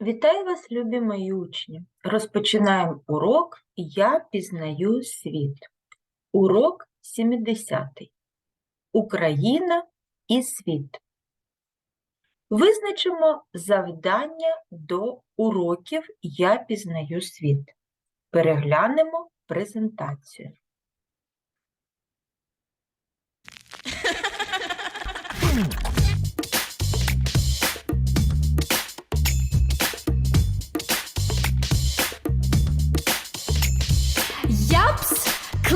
Вітаю вас, любі мої учні! Розпочинаємо урок Я пізнаю світ. Урок 70. Україна і світ. Визначимо завдання до уроків Я пізнаю світ. Переглянемо презентацію.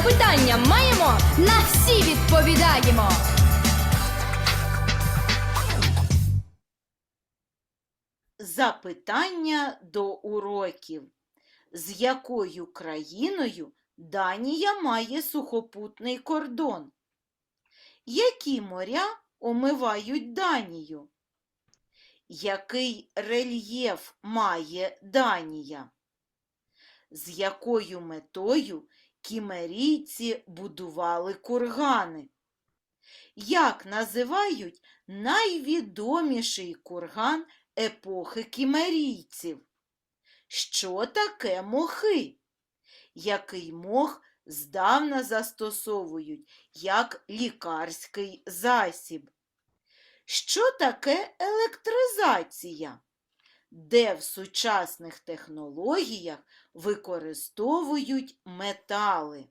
Запитання маємо, на всі відповідаємо. Запитання до уроків. З якою країною Данія має сухопутний кордон? Які моря омивають Данію? Який рельєф має Данія? З якою метою кімерійці будували кургани? Як називають найвідоміший курган епохи кімерійців? Що таке мохи? Який мох здавна застосовують як лікарський засіб? Що таке електризація? Де в сучасних технологіях використовують метали?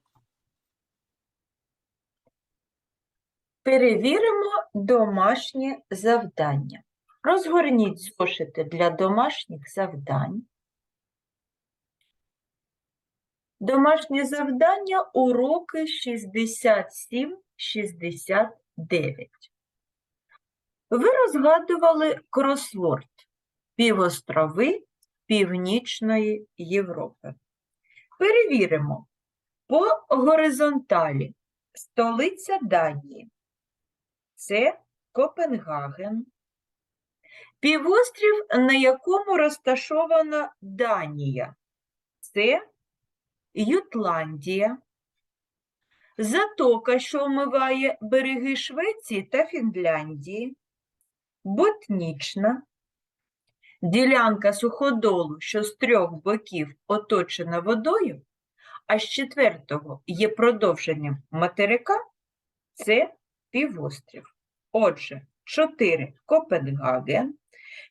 Перевіримо домашнє завдання. Розгорніть зошити для домашніх завдань. Домашнє завдання уроки 67-69. Ви розгадували кросворд півострови Північної Європи. Перевіримо. По горизонталі столиця Данії. Це Копенгаген. Півострів, на якому розташована Данія. Це Ютландія. Затока, що омиває береги Швеції та Фінляндії. Ботнічна. Ділянка суходолу, що з трьох боків оточена водою, а з четвертого є продовженням материка, це півострів. Отже, 4 Копенгаген,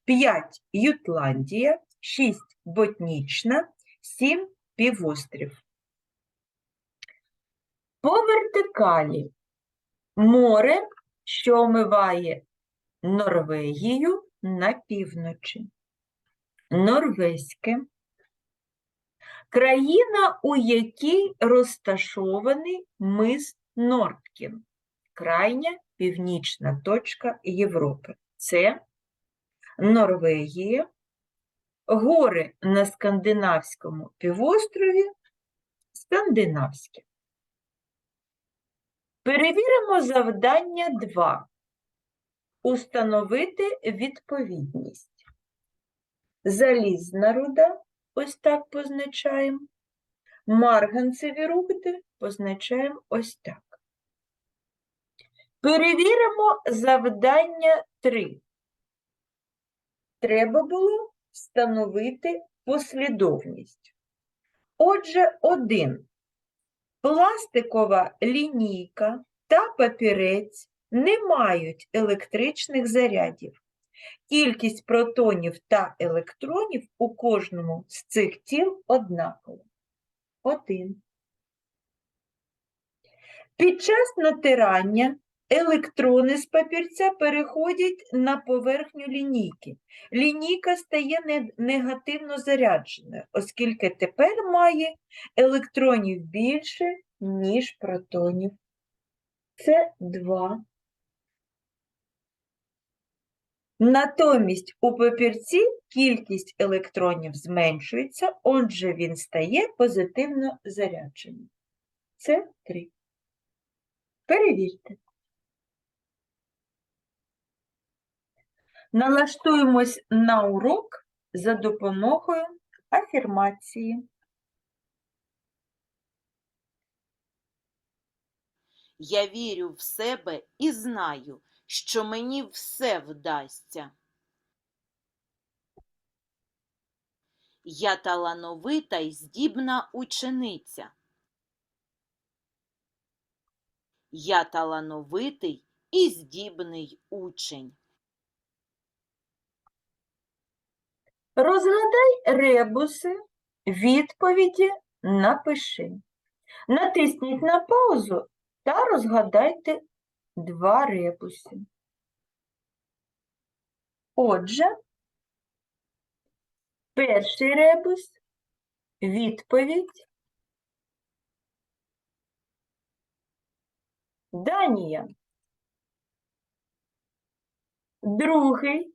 5 Ютландія, 6 Ботнічна, 7 півострів. По вертикалі море, що омиває Норвегію на півночі. Норвезьке. Країна, у якій розташований мис Нордкін, крайня північна точка Європи. Це Норвегія, гори на Скандинавському півострові, Скандинавське. Перевіримо завдання 2. Установити відповідність. Залізна руда, ось так позначаємо. Марганцеві руди позначаємо ось так. Перевіримо завдання 3. Треба було встановити послідовність. Отже, 1. Пластикова лінійка та папірець не мають електричних зарядів. Кількість протонів та електронів у кожному з цих тіл однакова. 1. Під час натирання електрони з папірця переходять на поверхню лінійки. Лінійка стає негативно зарядженою, оскільки тепер має електронів більше, ніж протонів. Це 2. Натомість у папірці кількість електронів зменшується, отже, він стає позитивно зарядженим. Це 3. Перевірте. Налаштуємось на урок за допомогою афірмації. Я вірю в себе і знаю, що мені все вдасться. Я талановита й здібна учениця. Я талановитий і здібний учень. Розгадай ребуси, відповіді напиши. Натисніть на паузу та розгадайте два ребуси. Отже, перший ребус, відповідь. Данія. Другий.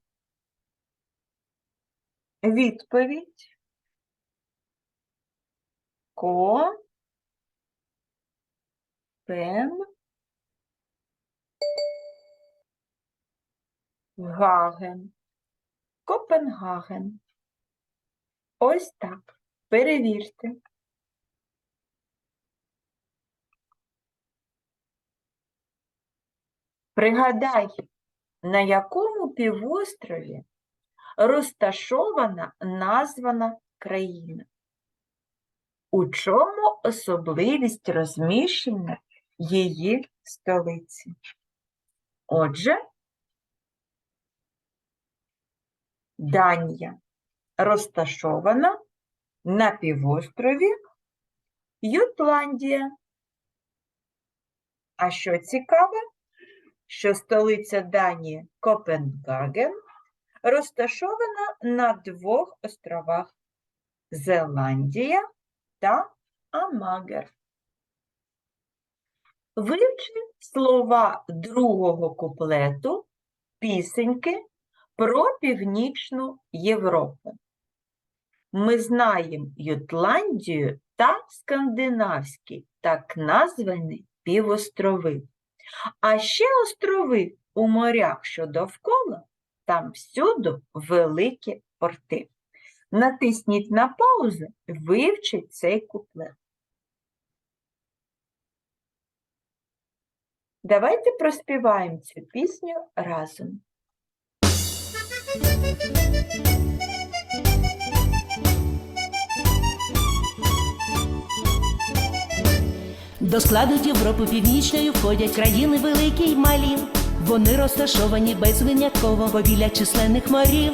Відповідь. Ко. Пен. Гаген. Копенгаген. Ось так. Перевірте. Пригадай, на якому півострові розташована названа країна. У чому особливість розміщення її столиці? Отже, Данія розташована на півострові Ютландія. А що цікаве, що столиця Данії Копенгаген розташована на двох островах Зеландія та Амагер. Вивчи слова другого куплету пісеньки про Північну Європу. Ми знаємо Ютландію та скандинавські, так названі півострови. А ще острови у морях, що довкола, там всюди великі порти. Натисніть на паузу, вивчіть цей куплет. Давайте проспіваємо цю пісню разом. До складу Європи північної входять країни великі й малі. Вони розташовані безвинятково побіля численних морів.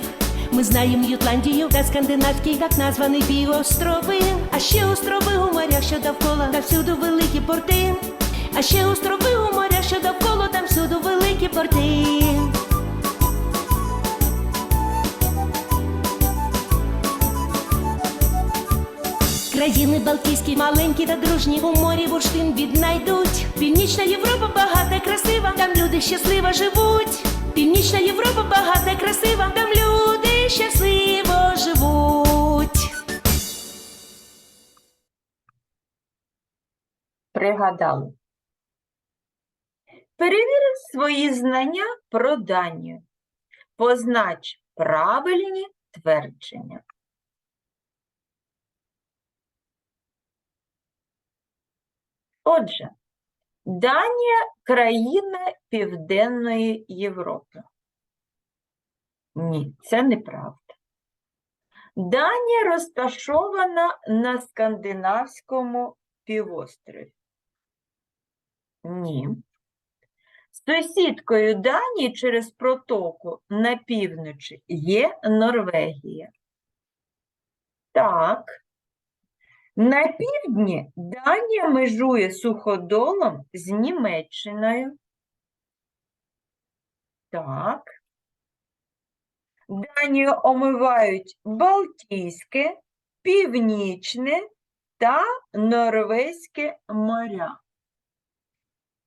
Ми знаємо Ютландію та скандинавський так названий півострови. А ще острови у морях, що довкола, та всюди великі порти. А ще острови у морях, що довкола, там всюди великі порти. Країни Балтійські маленькі та дружні у морі бурштин віднайдуть. Північна Європа багата й красива, там люди щасливо живуть. Північна Європа багата й красива, там люди щасливо живуть. Пригадали. Перевір свої знання про Данію. Познач правильні твердження. Отже, Данія країна Південної Європи. Ні, це неправда. Данія розташована на скандинавському півострові. Ні. Сусідкою Данії через протоку на півночі є Норвегія. Так. На півдні Данія межує суходолом з Німеччиною. Так. Данію омивають Балтійське, Північне та Норвезьке моря.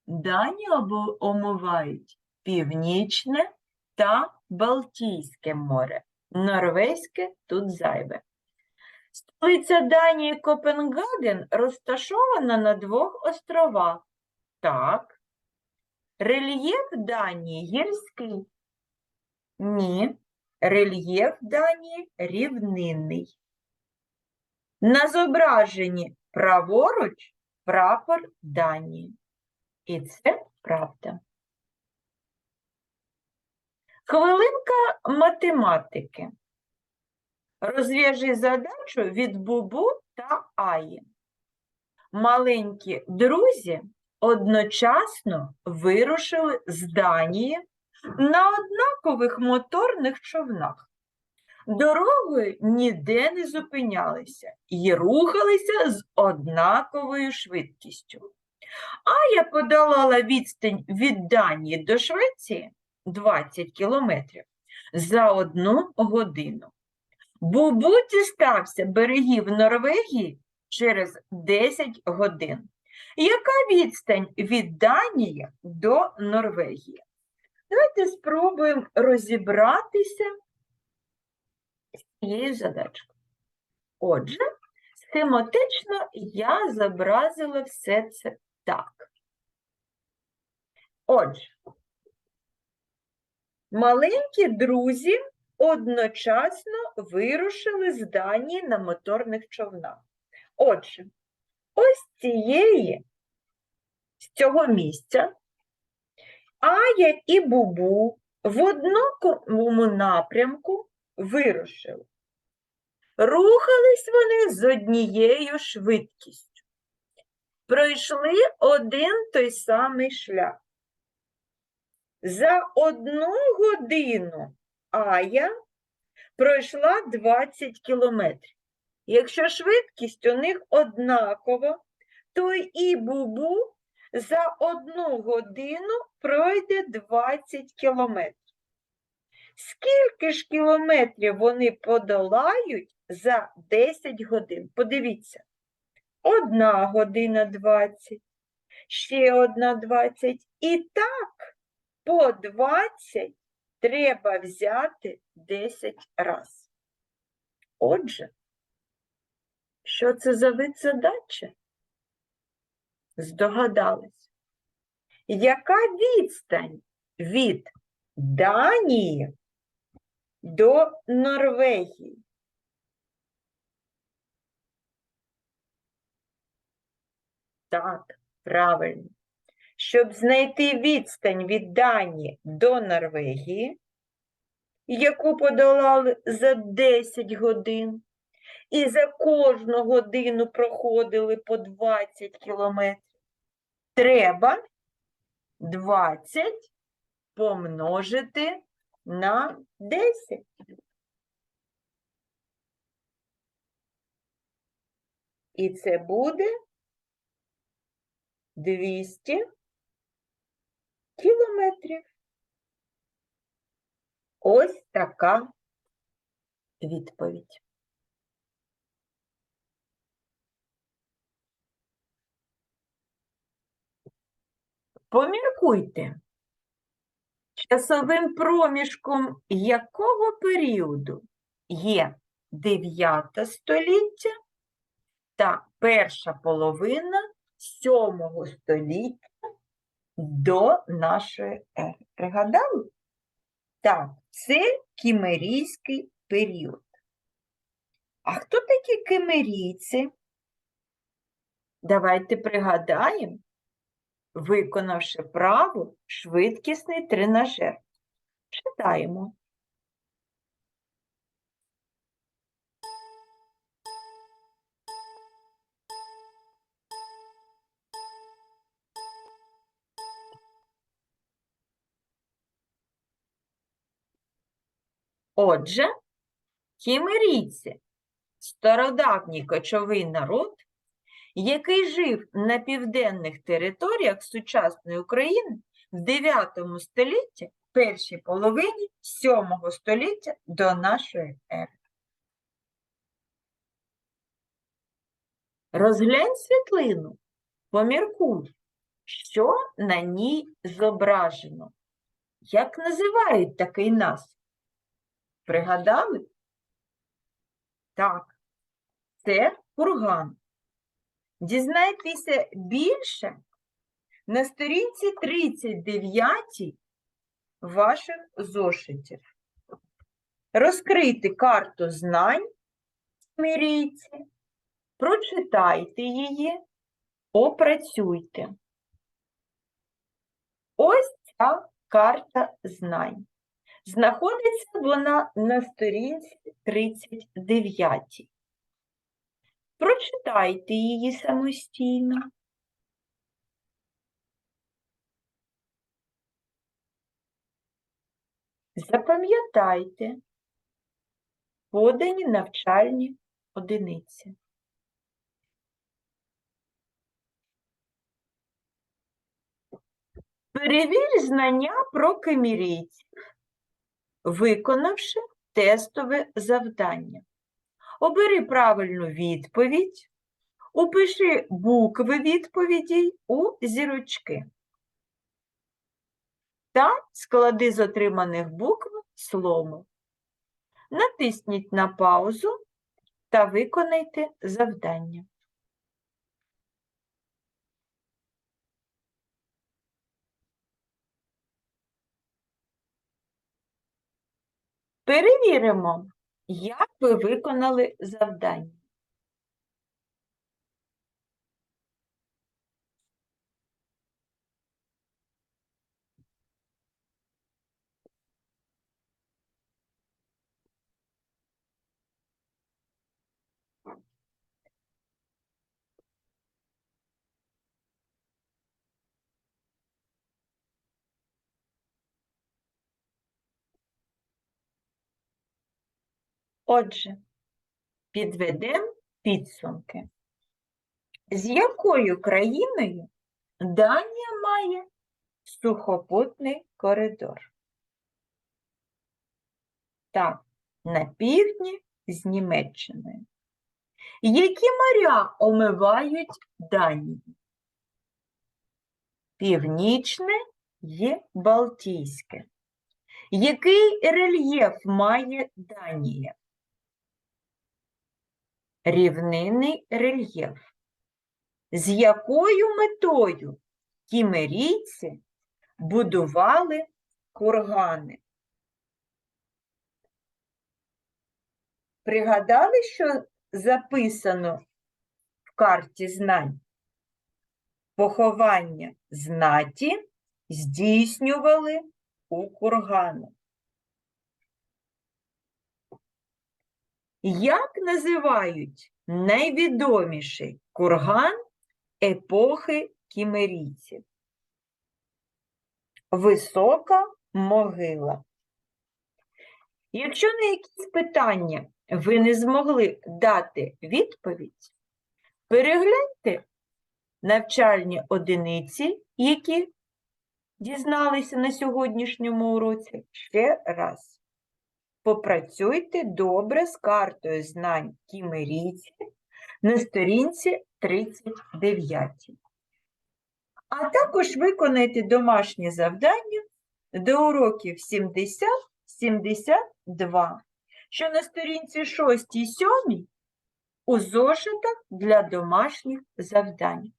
Данію обо- омивають Північне, та Балтійське море. Норвезьке тут зайве. Столиця Данії Копенгаген розташована на двох островах. Так. Рельєф Данії гірський. Ні. Рельєф Данії рівнинний. На зображенні праворуч прапор Данії. І це правда. Хвилинка математики. Розв'яжи задачу від Бубу та Аї. Маленькі друзі одночасно вирушили з Данії на однакових моторних човнах. Дорогою ніде не зупинялися і рухалися з однаковою швидкістю. Ая подолала відстань від Данії до Швеції 20 кілометрів за одну годину. Бубу дістався берегів Норвегії через 10 годин. Яка відстань від Данії до Норвегії? Давайте спробуємо розібратися з цією задачкою. Отже, схематично я зобразила все це так. Отже, маленькі друзі одночасно вирушили з Данії на моторних човнах. Отже, ось цієї, з цього місця Ая і Бубу в одному напрямку вирушили. Рухались вони з однією швидкістю. Пройшли один той самий шлях. За одну годину Ая пройшла 20 кілометрів. Якщо швидкість у них однакова, то і Бубу за одну годину пройде 20 кілометрів. Скільки ж кілометрів вони подолають за 10 годин? Подивіться. Одна година 20, ще одна 20. І так по 20 треба взяти 10 раз. Отже, що це за вид задачі? Здогадались. Яка відстань від Данії до Норвегії? Так, правильно. Щоб знайти відстань від Данії до Норвегії, яку подолали за 10 годин, і за кожну годину проходили по 20 кілометрів, треба 20 помножити на 10. І це буде 200 кілометрів. Ось така відповідь. Поміркуйте, часовим проміжком якого періоду є 9 століття та перша половина 7 століття до нашої ери. Пригадали? Так, це кімерійський період. А хто такі кимерійці? Давайте пригадаємо, виконавши право швидкісний тренажер. Читаємо. Отже, кімерійці – стародавній кочовий народ, який жив на південних територіях сучасної України в 9 столітті, першій половині 7 століття до нашої ери. Розглянь світлину, поміркуй, що на ній зображено. Як називають такий насип? Пригадали? Так, це курган. Дізнайтеся більше на сторінці 39 ваших зошитів. Розкрийте карту знань Мірійці, прочитайте її, опрацюйте. Ось ця карта знань. Знаходиться вона на сторінці 39. Прочитайте її самостійно. Запам'ятайте подані навчальні одиниці. Перевір знання про кемірійців, виконавши тестове завдання. Обери правильну відповідь, упиши букви відповідей у зірочки та склади з отриманих букв слому. Натисніть на паузу та виконайте завдання. Перевіримо, як ви виконали завдання. Отже, підведемо підсумки. З якою країною Данія має сухопутний коридор? Так, на півдні з Німеччиною. Які моря омивають Данію? Північне є Балтійське. Який рельєф має Данія? Рівнинний рельєф. З якою метою кімерійці будували кургани? Пригадали, що записано в карті знань? Поховання знаті здійснювали у курганах. Як називають найвідоміший курган епохи кімерійців? Висока могила. Якщо на якісь питання ви не змогли дати відповідь, перегляньте навчальні одиниці, які дізналися на сьогоднішньому уроці ще раз. Попрацюйте добре з картою знань кімерійців на сторінці 39. А також виконайте домашнє завдання до уроків 70-72, що на сторінці 6 і 7 у зошитах для домашніх завдань.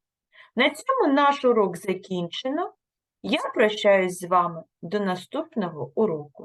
На цьому наш урок закінчено. Я прощаюсь з вами до наступного уроку.